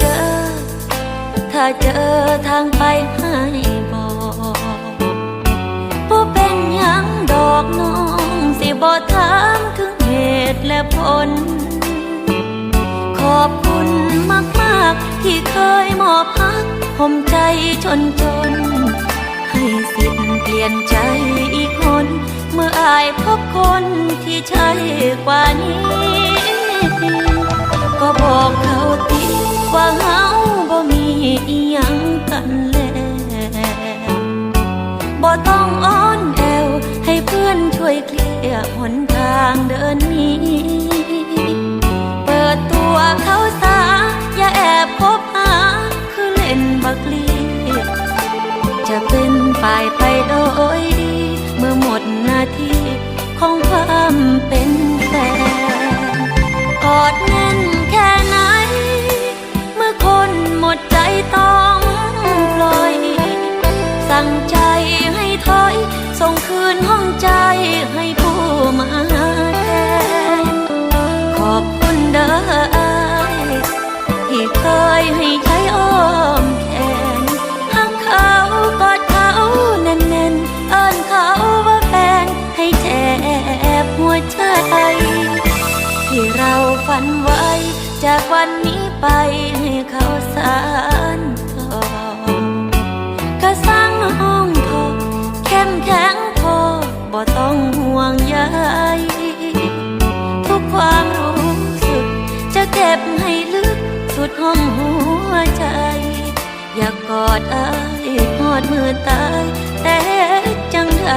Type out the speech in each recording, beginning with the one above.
เด้อ ถ้าเจอทางไปให้บอกบ่เป็นหยังดอกน้องสิบ่ถามถึงเหตุและผล ขอบคุณมากๆ ที่เคยมอบพักห่มใจชนจน ให้สิทธิ์เปลี่ยนใจอีกคน เมื่ออายพบคนที่ใช่กว่านี้ อ้อนแอว ให้เพื่อนช่วยเคลียร์หนทางเดินนี้ เปิดตัวเขาสา ฝันไว้ จากวันนี้ไปให้เขาสานต่อก็สร้างห้องทอเข้มแข็งพอบ่ต้องห่วงใยทุกความรู้สึก จะเก็บให้ลึกสุดห้องหัวใจ อยากกอดอายหอดมือตายแต่จังได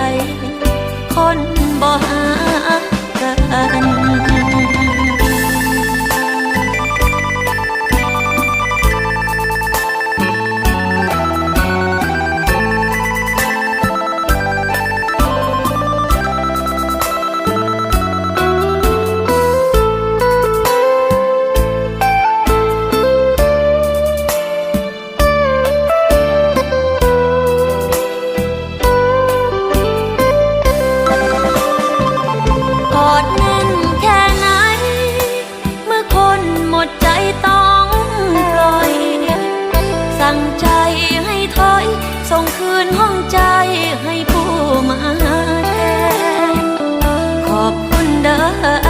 องใจให้ผู้มาแทนขอบคุณเด้อ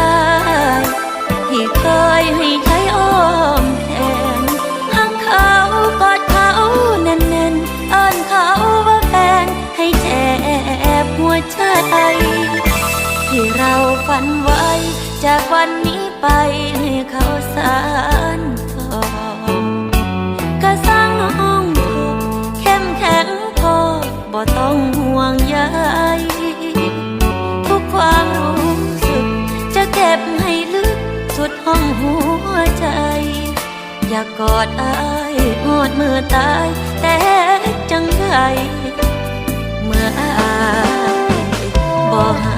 ที่เคยให้ใช้อ้อมแขนหักเขากอดเขาแน่นๆเอิ้นเขาว่าแฟนให้แจบหัวใจ ที่เราฝันไว้จากวันนี้ไปให้เขาสาน กอดอายหอดมือตาย แต่จังไดเมื่ออายบ่ห